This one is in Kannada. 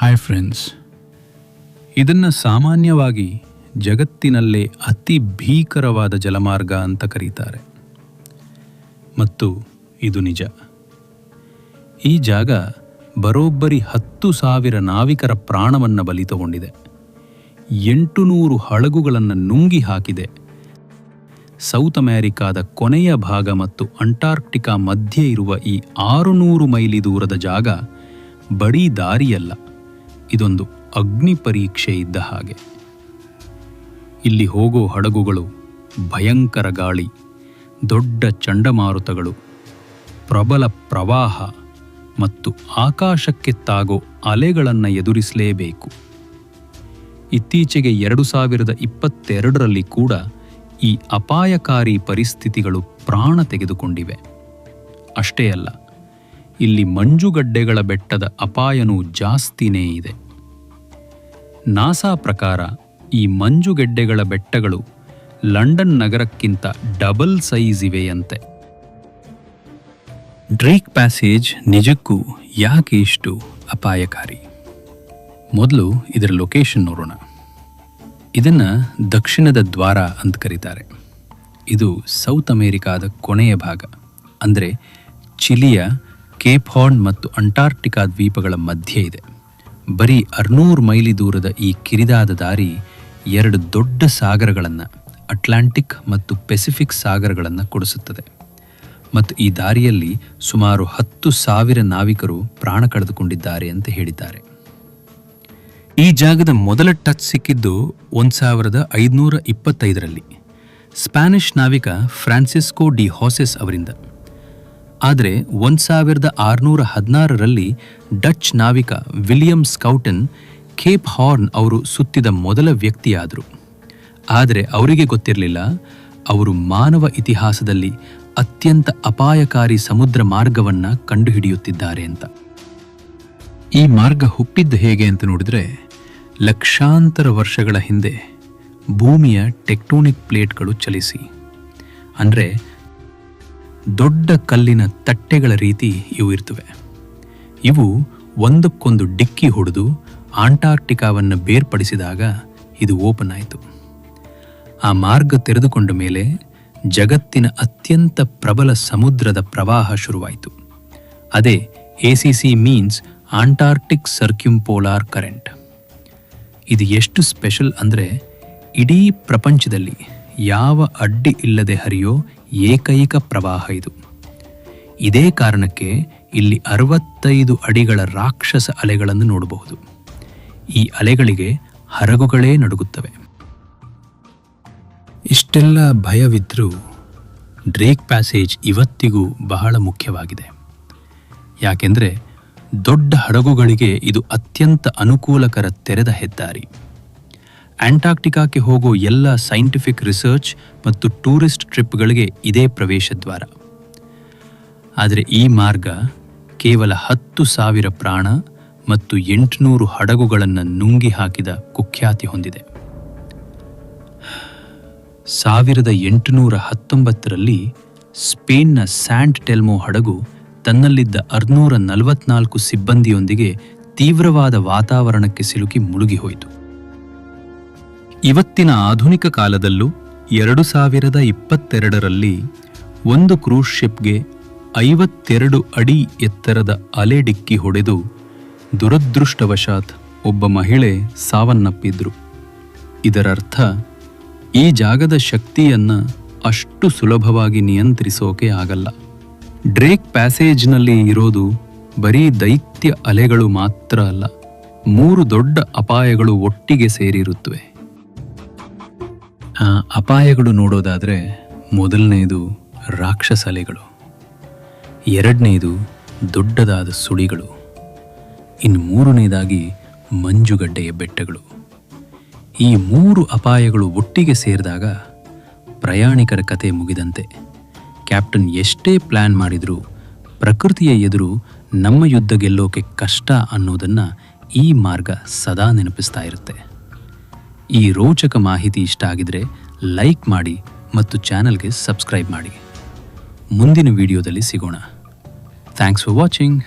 ಹಾಯ್ ಫ್ರೆಂಡ್ಸ್ ಇದನ್ನು ಸಾಮಾನ್ಯವಾಗಿ ಜಗತ್ತಿನಲ್ಲೇ ಅತಿ ಭೀಕರವಾದ ಜಲಮಾರ್ಗ ಅಂತ ಕರೀತಾರೆ. ಮತ್ತು ಇದು ನಿಜ. ಈ ಜಾಗ ಬರೋಬ್ಬರಿ ಹತ್ತು ಸಾವಿರ ನಾವಿಕರ ಪ್ರಾಣವನ್ನು ಬಲಿ ತಗೊಂಡಿದೆ. ಎಂಟು ನೂರು ಹಡಗುಗಳನ್ನು ನುಂಗಿ ಹಾಕಿದೆ. ಸೌತ್ ಅಮೆರಿಕಾದ ಕೊನೆಯ ಭಾಗ ಮತ್ತು ಅಂಟಾರ್ಕ್ಟಿಕಾ ಮಧ್ಯೆ ಇರುವ ಈ ಆರುನೂರು ಮೈಲಿ ದೂರದ ಜಾಗ ಬಡೀ ದಾರಿಯಲ್ಲ ಇದೊಂದು ಅಗ್ನಿ ಪರೀಕ್ಷೆ ಇದ್ದ ಹಾಗೆ. ಇಲ್ಲಿ ಹೋಗೋ ಹಡಗುಗಳು, ಭಯಂಕರ ಗಾಳಿ, ದೊಡ್ಡ ಚಂಡಮಾರುತಗಳು, ಪ್ರಬಲ ಪ್ರವಾಹ ಮತ್ತು ಆಕಾಶಕ್ಕೆ ತಾಗೋ ಅಲೆಗಳನ್ನು ಎದುರಿಸಲೇಬೇಕು. ಇತ್ತೀಚೆಗೆ ಎರಡು ಸಾವಿರದ ಇಪ್ಪತ್ತೆರಡರಲ್ಲಿ ಕೂಡ ಈ ಅಪಾಯಕಾರಿ ಪರಿಸ್ಥಿತಿಗಳು ಪ್ರಾಣ ತೆಗೆದುಕೊಂಡಿವೆ. ಅಷ್ಟೇ ಅಲ್ಲ ಇಲ್ಲಿ ಮಂಜುಗಡ್ಡೆಗಳ ಬೆಟ್ಟದ ಅಪಾಯನೂ ಜಾಸ್ತಿನೇ ಇದೆ. ನಾಸಾ ಪ್ರಕಾರ ಈ ಮಂಜುಗಡ್ಡೆಗಳ ಬೆಟ್ಟಗಳು ಲಂಡನ್ ನಗರಕ್ಕಿಂತ ಡಬಲ್ ಸೈಜ್ ಇವೆಯಂತೆ. ಡ್ರೇಕ್ ಪ್ಯಾಸೇಜ್ ನಿಜಕ್ಕೂ ಯಾಕೆ ಇಷ್ಟು ಅಪಾಯಕಾರಿ? ಮೊದಲು ಇದರ ಲೊಕೇಶನ್ ನೋಡೋಣ. ಇದನ್ನು ದಕ್ಷಿಣದ ದ್ವಾರ ಅಂತ ಕರೀತಾರೆ. ಇದು ಸೌತ್ ಅಮೇರಿಕಾದ ಕೊನೆಯ ಭಾಗ. ಅಂದರೆ ಚಿಲಿಯ ಕೇಪ್ ಹಾರ್ನ್ ಮತ್ತು ಅಂಟಾರ್ಕ್ಟಿಕಾ ದ್ವೀಪಗಳ ಮಧ್ಯೆ ಇದೆ. ಬರೀ ಅರ್ನೂರು ಮೈಲಿ ದೂರದ ಈ ಕಿರಿದಾದ ದಾರಿ ಎರಡು ದೊಡ್ಡ ಸಾಗರಗಳನ್ನು, ಅಟ್ಲಾಂಟಿಕ್ ಮತ್ತು ಪೆಸಿಫಿಕ್ ಸಾಗರಗಳನ್ನು ಕೊಡಿಸುತ್ತದೆ. ಮತ್ತು ಈ ದಾರಿಯಲ್ಲಿ ಸುಮಾರು ಹತ್ತು ಸಾವಿರ ನಾವಿಕರು ಪ್ರಾಣ ಕಳೆದುಕೊಂಡಿದ್ದಾರೆ ಅಂತ ಹೇಳಿದ್ದಾರೆ. ಈ ಜಾಗದ ಮೊದಲ ಟಚ್ ಸಿಕ್ಕಿದ್ದು ಒಂದು ಸಾವಿರದ ಐದುನೂರ ಇಪ್ಪತ್ತೈದರಲ್ಲಿ. ಸ್ಪ್ಯಾನಿಷ್ ನಾವಿಕ ಫ್ರಾನ್ಸಿಸ್ಕೋ ಡಿ ಹಾಸೆಸ್ ಅವರಿಂದ. ಆದರೆ ಒಂದು ಸಾವಿರದ ಆರುನೂರ ಹದಿನಾರರಲ್ಲಿ ಡಚ್ ನಾವಿಕ ವಿಲಿಯಂ ಸ್ಕೌಟನ್ ಕೇಪ್ ಹಾರ್ನ್ ಅವರು ಸುತ್ತಿದ ಮೊದಲ ವ್ಯಕ್ತಿಯಾದರು. ಆದರೆ ಅವರಿಗೆ ಗೊತ್ತಿರಲಿಲ್ಲ, ಅವರು ಮಾನವ ಇತಿಹಾಸದಲ್ಲಿ ಅತ್ಯಂತ ಅಪಾಯಕಾರಿ ಸಮುದ್ರ ಮಾರ್ಗವನ್ನು ಕಂಡುಹಿಡಿಯುತ್ತಿದ್ದಾರೆ ಅಂತ. ಈ ಮಾರ್ಗ ಹುಟ್ಟಿದ್ದು ಹೇಗೆ ಅಂತ ನೋಡಿದರೆ, ಲಕ್ಷಾಂತರ ವರ್ಷಗಳ ಹಿಂದೆ ಭೂಮಿಯ ಟೆಕ್ಟೋನಿಕ್ ಪ್ಲೇಟ್ಗಳು ಚಲಿಸಿ. ಅಂದರೆ ದೊಡ್ಡ ಕಲ್ಲಿನ ತಟ್ಟೆಗಳ ರೀತಿ ಇವು ಇರ್ತವೆ. ಇವು ಒಂದಕ್ಕೊಂದು ಡಿಕ್ಕಿ ಹೊಡೆದು ಆಂಟಾರ್ಕ್ಟಿಕಾವನ್ನು ಬೇರ್ಪಡಿಸಿದಾಗ ಇದು ಓಪನ್ ಆಯಿತು. ಆ ಮಾರ್ಗ ತೆರೆದುಕೊಂಡ ಮೇಲೆ ಜಗತ್ತಿನ ಅತ್ಯಂತ ಪ್ರಬಲ ಸಮುದ್ರದ ಪ್ರವಾಹ ಶುರುವಾಯಿತು. ಅದೇ A C C means Antarctic circumpolar current. ಇದು ಎಷ್ಟು ಸ್ಪೆಷಲ್ ಅಂದರೆ ಇಡೀ ಪ್ರಪಂಚದಲ್ಲಿ ಯಾವ ಅಡ್ಡಿ ಇಲ್ಲದೆ ಹರಿಯೋ ಏಕೈಕ ಪ್ರವಾಹ ಇದು. ಇದೇ ಕಾರಣಕ್ಕೆ ಇಲ್ಲಿ ಅರವತ್ತೈದು ಅಡಿಗಳ ರಾಕ್ಷಸ ಅಲೆಗಳನ್ನು ನೋಡಬಹುದು. ಈ ಅಲೆಗಳಿಗೆ ಹರಗುಗಳೇ ನಡುಗುತ್ತವೆ. ಇಷ್ಟೆಲ್ಲ ಭಯವಿದ್ದರೂ ಡ್ರೇಕ್ ಪ್ಯಾಸೇಜ್ ಇವತ್ತಿಗೂ ಬಹಳ ಮುಖ್ಯವಾಗಿದೆ. ಯಾಕೆಂದರೆ ದೊಡ್ಡ ಹಡಗುಗಳಿಗೆ ಇದು ಅತ್ಯಂತ ಅನುಕೂಲಕರ ತೆರೆದ ಹೆದ್ದಾರಿ. ಆಂಟಾರ್ಕ್ಟಿಕಾಕ್ಕೆ ಹೋಗೋ ಎಲ್ಲ ಸೈಂಟಿಫಿಕ್ ರಿಸರ್ಚ್ ಮತ್ತು ಟೂರಿಸ್ಟ್ ಟ್ರಿಪ್ಗಳಿಗೆ ಇದೇ ಪ್ರವೇಶ ದ್ವಾರ ಆದರೆ ಈ ಮಾರ್ಗ ಕೇವಲ ಹತ್ತು ಸಾವಿರ ಪ್ರಾಣ ಮತ್ತು ಎಂಟುನೂರು ಹಡಗುಗಳನ್ನು ನುಂಗಿ ಹಾಕಿದ ಕುಖ್ಯಾತಿ ಹೊಂದಿದೆ. ಸಾವಿರದ ಎಂಟುನೂರ ಹತ್ತೊಂಬತ್ತರಲ್ಲಿ ಸ್ಪೇನ್ನ ಸ್ಯಾಂಟ್ ಟೆಲ್ಮೊ ಹಡಗು ತನ್ನಲ್ಲಿದ್ದ ಅರ್ನೂರ ನಲವತ್ನಾಲ್ಕು ಸಿಬ್ಬಂದಿಯೊಂದಿಗೆ ತೀವ್ರವಾದ ವಾತಾವರಣಕ್ಕೆ ಸಿಲುಕಿ ಮುಳುಗಿ ಹೋಯಿತು. ಇವತ್ತಿನ ಆಧುನಿಕ ಕಾಲದಲ್ಲೂ ಎರಡು ಸಾವಿರದ ಇಪ್ಪತ್ತೆರಡರಲ್ಲಿ ಒಂದು ಕ್ರೂಸ್ ಶಿಪ್ಗೆ ಐವತ್ತೆರಡು ಅಡಿ ಎತ್ತರದ ಅಲೆ ಡಿಕ್ಕಿ ಹೊಡೆದು ದುರದೃಷ್ಟವಶಾತ್ ಒಬ್ಬ ಮಹಿಳೆ ಸಾವನ್ನಪ್ಪಿದ್ರು. ಇದರರ್ಥ, ಈ ಜಾಗದ ಶಕ್ತಿಯನ್ನು ಅಷ್ಟು ಸುಲಭವಾಗಿ ನಿಯಂತ್ರಿಸೋಕೆ ಆಗಲ್ಲ. ಡ್ರೇಕ್ ಪ್ಯಾಸೇಜ್ನಲ್ಲಿ ಇರೋದು ಬರೀ ದೈತ್ಯ ಅಲೆಗಳು ಮಾತ್ರ ಅಲ್ಲ, ಮೂರು ದೊಡ್ಡ ಅಪಾಯಗಳು ಒಟ್ಟಿಗೆ ಸೇರಿರುತ್ತವೆ. ಅಪಾಯಗಳು ನೋಡೋದಾದರೆ ಮೊದಲನೆಯದು ರಾಕ್ಷಸಲೆಗಳು ಎರಡನೆಯದು ದೊಡ್ಡದಾದ ಸುಳಿಗಳು ಇನ್ನು ಮೂರನೇದಾಗಿ ಮಂಜುಗಡ್ಡೆಯ ಬೆಟ್ಟಗಳು. ಈ ಮೂರು ಅಪಾಯಗಳು ಒಟ್ಟಿಗೆ ಸೇರಿದಾಗ ಪ್ರಯಾಣಿಕರ ಕತೆ ಮುಗಿದಂತೆ ಕ್ಯಾಪ್ಟನ್ ಎಷ್ಟೇ ಪ್ಲ್ಯಾನ್ ಮಾಡಿದರೂ ಪ್ರಕೃತಿಯ ಎದುರು ನಮ್ಮ ಯುದ್ಧ ಗೆಲ್ಲೋಕೆ ಕಷ್ಟ ಅನ್ನೋದನ್ನು ಈ ಮಾರ್ಗ ಸದಾ ನೆನಪಿಸ್ತಾ ಇರುತ್ತೆ. ಈ ರೋಚಕ ಮಾಹಿತಿ ಇಷ್ಟ ಆಗಿದ್ರೆ ಲೈಕ್ ಮಾಡಿ ಮತ್ತು ಚಾನಲ್ಗೆ ಸಬ್ಸ್ಕ್ರೈಬ್ ಮಾಡಿ. ಮುಂದಿನ ವಿಡಿಯೋದಲ್ಲಿ ಸಿಗೋಣ. Thanks for watching